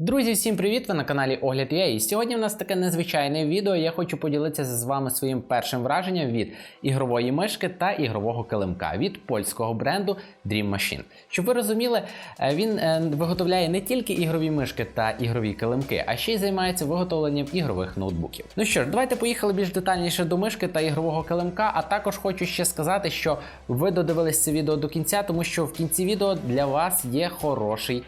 Друзі, всім привіт! Ви на каналі Огляд UA. І сьогодні в нас таке незвичайне відео. Я хочу поділитися з вами своїм першим враженням від ігрової мишки та ігрового килимка від польського бренду Dream Machine. Щоб ви розуміли, е, він е, виготовляє не тільки ігрові мишки та ігрові килимки, а ще й займається виготовленням ігрових ноутбуків. Ну що ж, давайте поїхали більш детальніше до мишки та ігрового килимка. А також хочу ще сказати, що ви додивились це відео до кінця, тому що в кінці відео для вас є хороший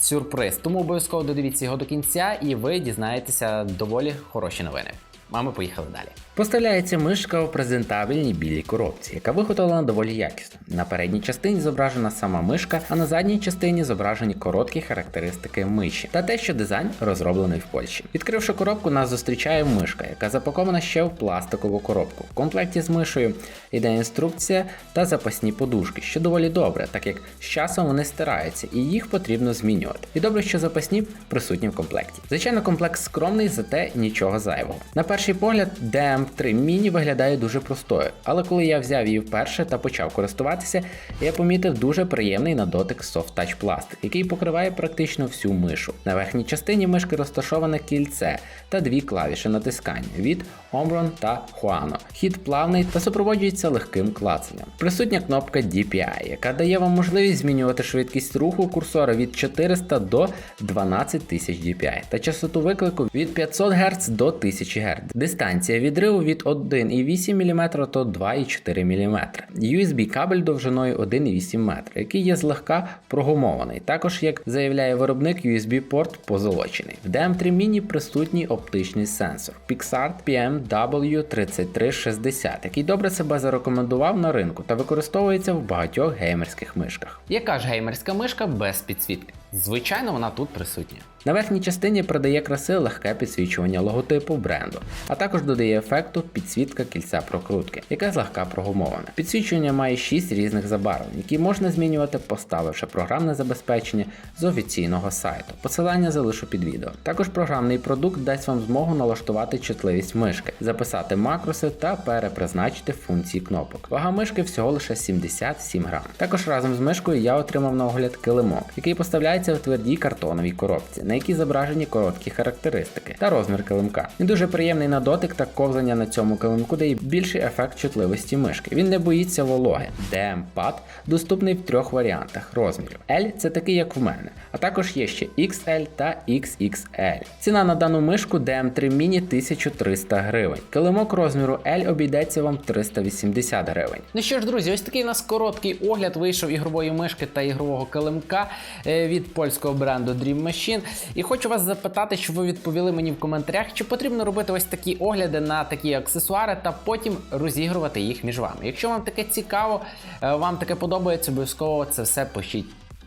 сюрприз. Тому обов'язково додивіться його до кінця, і ви дізнаєтеся доволі хороші новини. А поїхали далі. Поставляється мишка у презентабельній білій коробці, яка виготовлена доволі якісно. На передній частині зображена сама мишка, а на задній частині зображені короткі характеристики миші та те, що дизайн розроблений в Польщі. Відкривши коробку, нас зустрічає мишка, яка запакована ще в пластикову коробку. В комплекті з мишею йде інструкція та запасні подушки, що доволі добре, так як з часом вони стираються і їх потрібно змінювати. І добре, що запасні присутні в комплекті. Звичайно, комплект скромний, зате нічого зайвого. На перший погляд, DM3 Mini виглядає дуже простою, але коли я взяв її вперше та почав користуватися, я помітив дуже приємний на дотик soft touch пластик, який покриває практично всю мишу. На верхній частині мишки розташоване кільце та дві клавіші натискання від Omron та Huano. Хід плавний та супроводжується легким клацанням. Присутня кнопка DPI, яка дає вам можливість змінювати швидкість руху курсора від 400 до 12 тисяч DPI та частоту виклику від 500 Гц до 1000 Гц. Дистанція відриву від 1,8 мм до 2,4 мм. USB кабель довжиною 1,8 метра, який є злегка прогумований. Також, як заявляє виробник, USB-порт позолочений. В DM3 Mini присутній оптичний сенсор Pixart PMW3360, який добре себе зарекомендував на ринку та використовується в багатьох геймерських мишках. Яка ж геймерська мишка без підсвітки? Звичайно, вона тут присутня. На верхній частині придає краси легке підсвічування логотипу бренду, а також додає ефекту підсвітка кільця прокрутки, яке злегка прогумоване. Підсвічування має 6 різних забарвлень, які можна змінювати, поставивши програмне забезпечення з офіційного сайту. Посилання залишу під відео. Також програмний продукт дасть вам змогу налаштувати чутливість мишки, записати макроси та перепризначити функції кнопок. Вага мишки всього лише 77 грам. Також разом з мишкою я отримав на огляд килимок, який поставляється в твердій картоновій коробці, на якій зображені короткі характеристики та розмір килимка. Він дуже приємний на дотик та ковзання на цьому килимку дає більший ефект чутливості мишки. Він не боїться вологи. DM-пад доступний в трьох варіантах розмірів. L це такий, як в мене, а також є ще XL та XXL. Ціна на дану мишку DM3 Mini 1300 гривень. Килимок розміру L обійдеться вам 380 гривень. Ну що ж, друзі, ось такий у нас короткий огляд вийшов ігрової мишки та ігрового килимка е, польського бренду Dream Machine. І хочу вас запитати, щоб ви відповіли мені в коментарях, чи потрібно робити ось такі огляди на такі аксесуари та потім розігрувати їх між вами. Якщо вам таке цікаво, е, вам таке подобається, обов'язково це все пишіть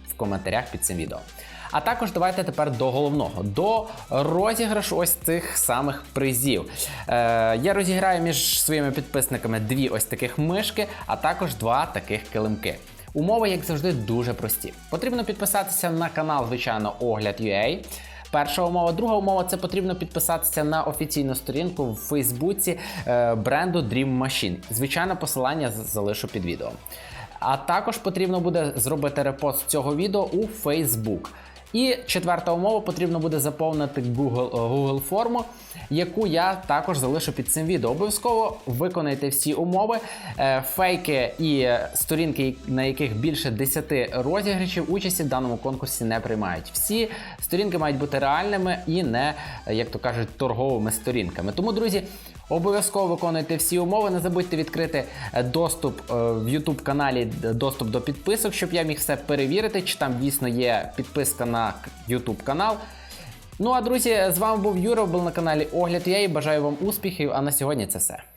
в коментарях під цим відео. А також давайте тепер до головного, до розіграшу ось цих самих призів. Е, я розіграю між своїми підписниками дві ось таких мишки, а також два таких килимки. Умови, як завжди, дуже прості. Потрібно підписатися на канал, звичайно, Огляд.ua. Перша умова, друга умова це потрібно підписатися на офіційну сторінку в Фейсбуці е, бренду Dream Machine. Звичайно, посилання залишу під відео. А також потрібно буде зробити репост цього відео у Facebook. І четверта умова потрібно буде заповнити Google, е, Google форму, яку я також залишу під цим відео. Обов'язково виконайте всі умови, Е, фейки і сторінки, на яких більше 10 розіграшів, участі в даному конкурсі не приймають. Всі сторінки мають бути реальними і не, як то кажуть, торговими сторінками. Тому, друзі, Обов'язково виконуйте всі умови. Не забудьте відкрити е, доступ е, в YouTube каналі, доступ до підписок, щоб я міг все перевірити, чи там дійсно є підписка на YouTube канал. Ну а друзі, з вами був Юра, був на каналі Огляд. Я і бажаю вам успіхів. А на сьогодні це все.